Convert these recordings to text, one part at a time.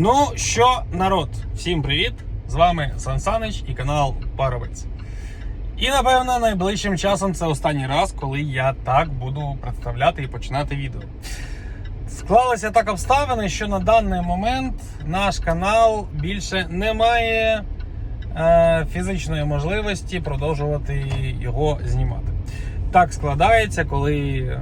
Ну що, народ, всім привіт! З вами Сан Санич і канал Паровець. І напевно найближчим часом це останній раз, коли я так буду представляти і починати відео. Склалися так обставини, що на даний момент наш канал більше не має е, фізичної можливості продовжувати його знімати. Так складається, коли е,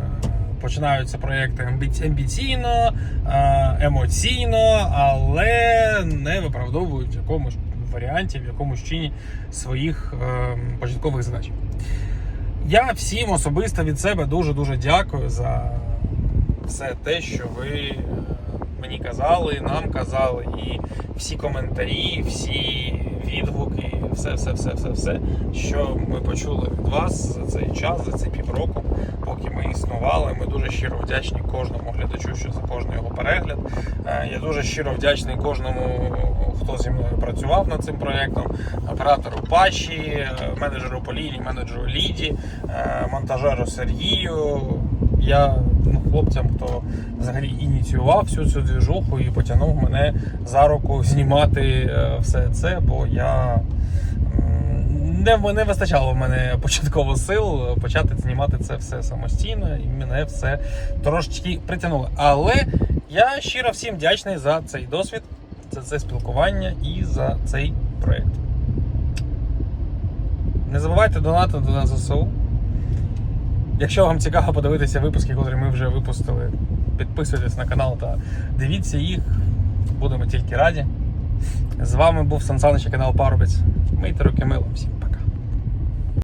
починаються проекти амбіційно, е, емоційно, але не виправдовують в якомусь варіанті, в якомусь чині своїх е, початкових задач. Я всім особисто від себе дуже-дуже дякую за все те, що ви е, мені казали, нам казали, і всі коментарі, всі відгуки, все, все, все, все, все, що ми почули від вас за цей час, за ці півроку, поки ми існували. Ми дуже щиро вдячні кожному глядачу, що за кожний його перегляд. Е, Я дуже щиро вдячний кожному, хто зі мною працював над цим проєктом, оператору Паші, е, менеджеру Поліні, менеджеру Ліді, е, монтажеру Сергію. Я хлопцям, хто взагалі ініціював всю цю двіжуху і потягнув мене за руку знімати е, все це, бо я не, не вистачало в мене початково сил почати знімати це все самостійно, і мене все трошечки притягнуло. Але я щиро всім вдячний за цей досвід, за це спілкування і за цей проєкт. Не забувайте донати на ЗСУ. Якщо вам цікаво подивитися випуски, які ми вже випустили, підписуйтесь на канал та дивіться їх. Будемо тільки раді. З вами був Сан Саныч і канал Парубець. Мийте руки милом всім.